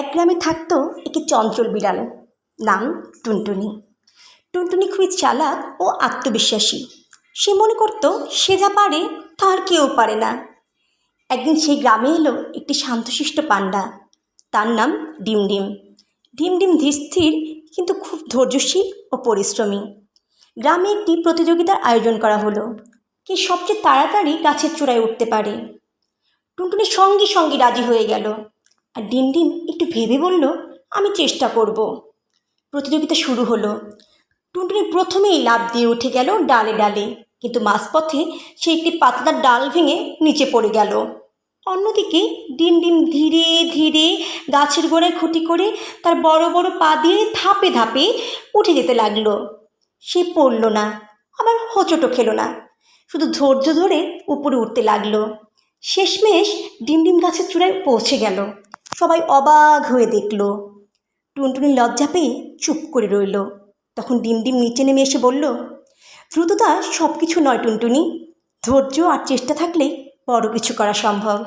এক গ্রামে থাকতো একটি চঞ্চল বিড়াল, নাম টুনটুনি। টুনটুনি খুবই চালাক ও আত্মবিশ্বাসী। সে মনে করতো, সে যা পারে তার কেউ পারে না। একদিন সেই গ্রামে এলো একটি শান্তশিষ্ট পান্ডা তার নাম ডিমডিম। ডিমডিম ধীরস্থির কিন্তু খুব ধৈর্যশীল ও পরিশ্রমী। গ্রামে একটি প্রতিযোগিতার আয়োজন করা হলো। কে সবচেয়ে তাড়াতাড়ি গাছের চূড়ায় উঠতে পারে। টুনটুনি সঙ্গে সঙ্গে রাজি হয়ে গেল। আর ডিমডিম একটু ভেবে বলল, আমি চেষ্টা করব। প্রতিযোগিতা শুরু হলো। টুনটুনি প্রথমেই লাফ দিয়ে উঠে গেল ডালে ডালে, কিন্তু মাঝপথে সে একটি পাতলা ডাল ভেঙে নিচে পড়ে গেল। অন্যদিকে ডিম ডিম ধীরে ধীরে গাছের গোড়ায় খুঁটি করে তার বড় বড় পা দিয়ে ধাপে ধাপে উঠে যেতে লাগল। সে পড়ল না, আবার হোঁচটো খেলো না, শুধু ধৈর্য ধরে উপরে উঠতে লাগল। শেষমেশ ডিম ডিম গাছের চূড়ায় পৌঁছে গেল। সবাই অবাক হয়ে দেখল। টুনটুনি লজ্জা পেয়ে চুপ করে রইল। তখন ডিম ডিম নিচে নেমে এসে বলল, দ্রুততা সব কিছু নয় টুনটুনি। ধৈর্য আর চেষ্টা থাকলে বড় কিছু করা সম্ভব।